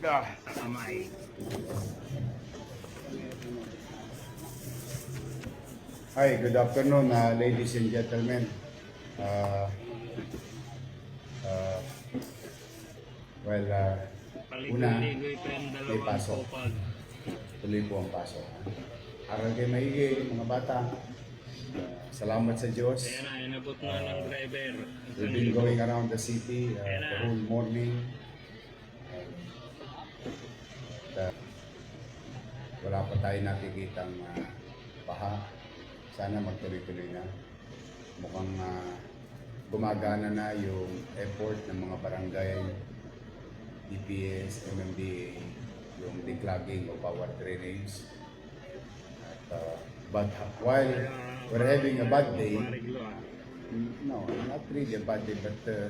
Ah. kamay. Hi, good afternoon, uh, ladies and gentlemen. Uh, uh, well, uh, una, may pasok. tuloy po ang pasok. Aral kayo maigi, mga bata. Salamat sa Diyos. Ayan na, inabot na ng driver. We've been going around the city uh, the whole morning. Wala pa tayo nakikitang uh, baha. Sana magtuloy-tuloy na. Mukhang uh, gumagana na yung effort ng mga barangay, DPS, MMDA, yung declogging of our drainage. At, uh, but while we're having a bad day, ah. No, not really a bad day, but uh,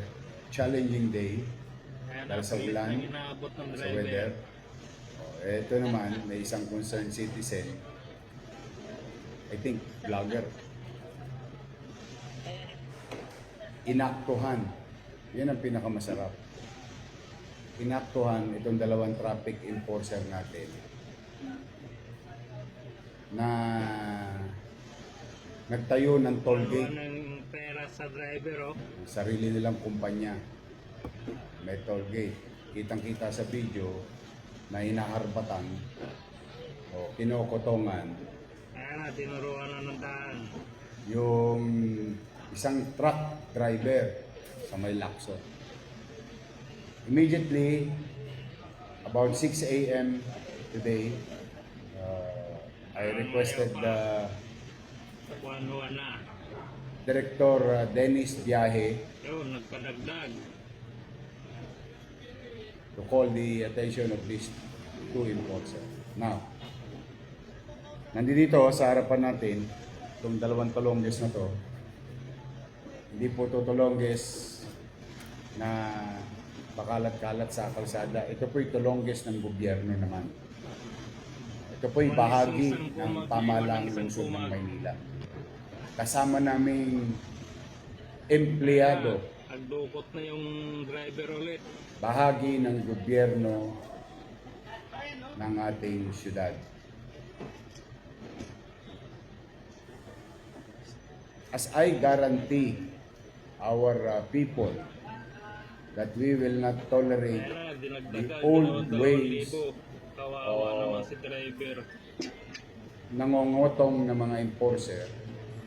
challenging day dahil sa ulan, sa weather. Ito naman, may isang concerned citizen. I think vlogger. Inaktuhan. Yan ang pinakamasarap. Inaktuhan itong dalawang traffic enforcer natin na nagtayo ng toll gate ng pera sa driver oh. sarili nilang kumpanya. May toll gate. Kitang-kita sa video na inaharbatan o kinokotongan Ayan na, tinuruan na ng daan. yung isang truck driver sa may lakso. Immediately, about 6 a.m. today, uh, I requested the na. Director uh, Dennis Biahe Yun, nagpadagdag. To call the attention of these two enforcers. Now, nandito sa harapan natin, itong dalawang tulongges na to, hindi po ito tulongges na pakalat-kalat sa kalsada. Ito po yung tulongges ng gobyerno naman. Ito po yung bahagi ng pamalang lungsod ng Maynila. Kasama naming empleyado Nagdukot na yung driver ulit. bahagi ng gobyerno ng ating syudad. As I guarantee our uh, people that we will not tolerate. The old ways driver. nangongotong ng mga enforcer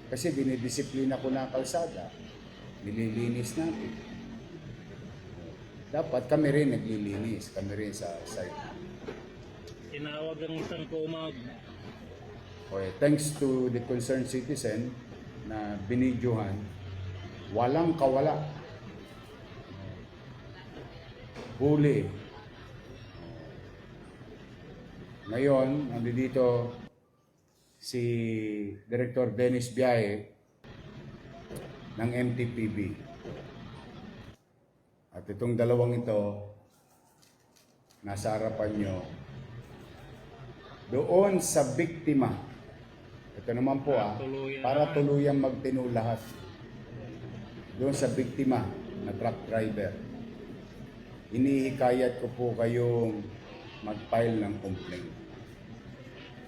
kasi dinidisiplina ko na ang kalsada, nililinis natin. Dapat kami rin naglilinis, kami rin sa site. Tinawag ang isang kumag. Okay, thanks to the concerned citizen na binidyohan, walang kawala. Huli. Ngayon, nandito si Director Dennis Biaye ng MTPB. At itong dalawang ito, nasa harapan nyo, doon sa biktima. Ito naman po ah, para tuluyang magtino lahat. Doon sa biktima na truck driver. Inihikayat ko po kayong mag-file ng complaint.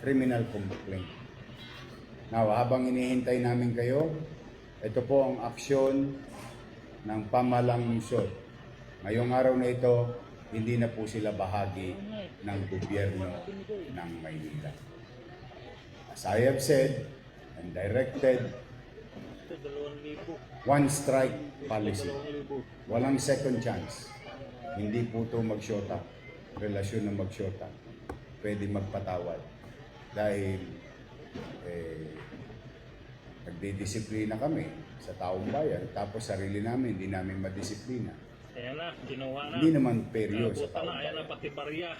Criminal complaint. Now, habang inihintay namin kayo, ito po ang aksyon ng pamalang lungsod. Ngayong araw na ito, hindi na po sila bahagi ng gobyerno ng Maynila. As I have said and directed, one strike policy. Walang second chance. Hindi po ito magsyota. Relasyon ng magsyota. Pwede magpatawad. Dahil eh, nagdidisiplina kami sa taong bayan. Tapos sarili namin, hindi namin madisiplina. Ayan na, ginawa na. Hindi naman peryo sa taong na, ayan na pati barya.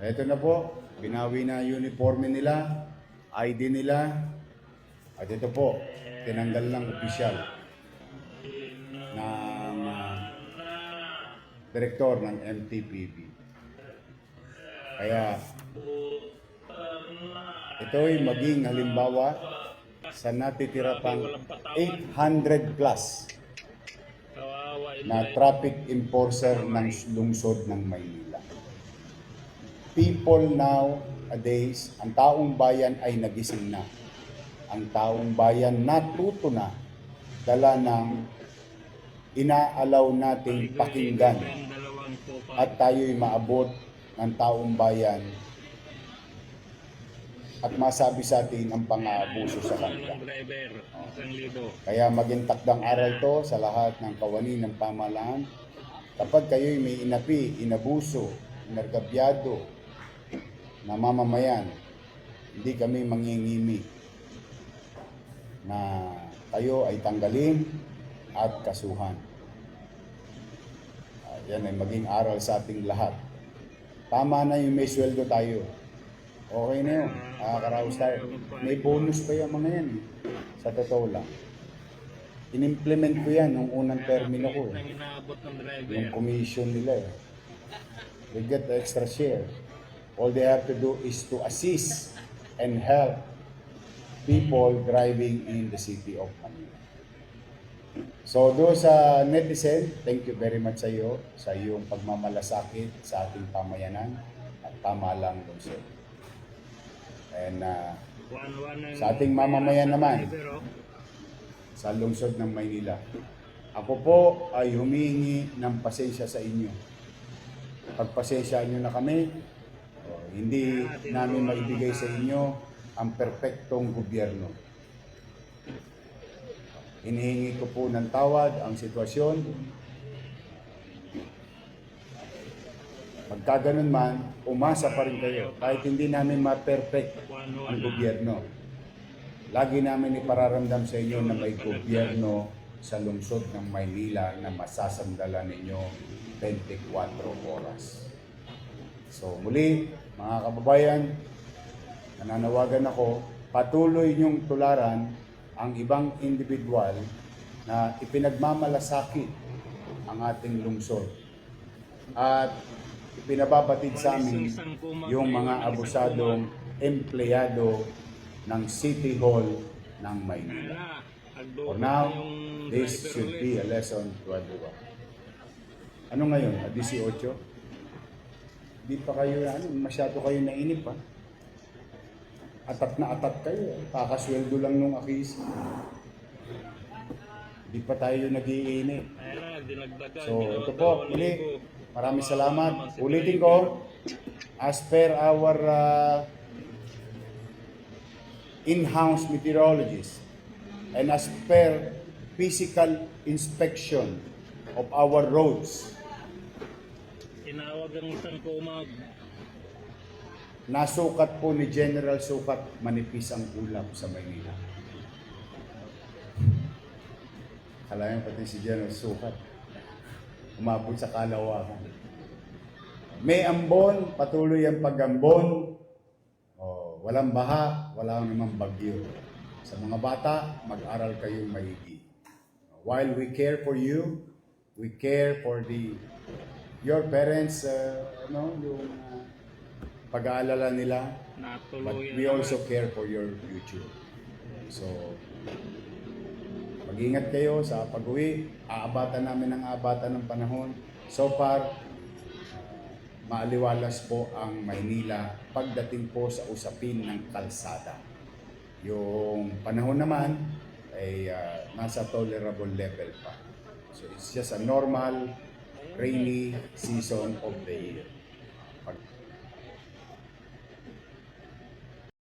Ito na po, binawi na uniforme nila, ID nila, at ito po, tinanggal ng opisyal ng ah, direktor ng MTPB. Kaya ito'y maging halimbawa sa natitira pang 800 plus na traffic enforcer ng lungsod ng Maynila. people nowadays, ang taong bayan ay nagising na. Ang taong bayan natuto na. Dala ng inaalaw nating pakinggan. at tayo'y maabot ng taong bayan at masabi sa atin ang pang-aabuso sa kanila. libo. Kaya maging takdang aral to sa lahat ng kawani ng pamahalaan. Kapag kayo'y may inapi, inabuso, inargabyado na mamamayan, hindi kami mangingimi na kayo ay tanggalin at kasuhan. Ah, yan ay maging aral sa ating lahat. Tama na yung may sweldo tayo. Okay na yun. Nakakaraos tayo. May bonus pa yung mga yan. eh. Sa totoo lang. In-implement ko yan nung unang termino ko. Eh. Yung commission nila eh. They get the extra share. All they have to do is to assist and help people driving in the city of Manila. So do sa netizen, thank you very much sa iyo sa iyong pagmamalasakit sa ating pamayanan at pamalang lungsod. And uh, Sa ating mamamayan naman. sa lungsod ng Maynila. Ako po ay humihingi ng pasensya sa inyo. Pagpasensyaan nyo na kami, hindi namin maibigay sa inyo ang perpektong gobyerno. Hinihingi ko po ng tawad ang sitwasyon. Pagka man, umasa pa rin kayo. Kahit hindi namin ma-perfect ang gobyerno. Lagi namin ipararamdam sa inyo na may gobyerno sa lungsod ng Maynila na masasandalan ninyo 24 oras. So muli, mga kababayan, nananawagan ako, patuloy niyong tularan ang ibang individual na ipinagmamalasakit ang ating lungsod. At ipinababatid sa amin yung mga abusadong empleyado ng City Hall ng Maynila. For now, this should be a lesson to everyone. Ano ngayon? Ah, 18? Di pa kayo, ano, masyado kayo nainip pa. Atat na atat kayo. Kakasweldo lang nung akis. Di pa tayo nag-iinip. So, ito po, muli. Maraming salamat. Ulitin ko, as per our uh, in-house meteorologist and as per physical inspection of our roads, Tinawag ang isang kumag. nasukat po ni General Sukat manipis ang ulap sa Maynila. Kalayan pati si General Sukat. Umabot sa kalawakan. May ambon, patuloy ang pag-ambon. Oh, walang baha, walang namang bagyo. Sa mga bata, mag-aral kayong maigi. While we care for you, we care for the your parents, uh, ano, yung uh, pag-aalala nila, but we also care for your future. So, mag-ingat kayo sa pag-uwi. Aabatan namin ang aabatan ng panahon. So far, maaliwalas po ang Maynila pagdating po sa usapin ng kalsada. Yung panahon naman ay uh, nasa tolerable level pa. So it's just a normal rainy season of the year.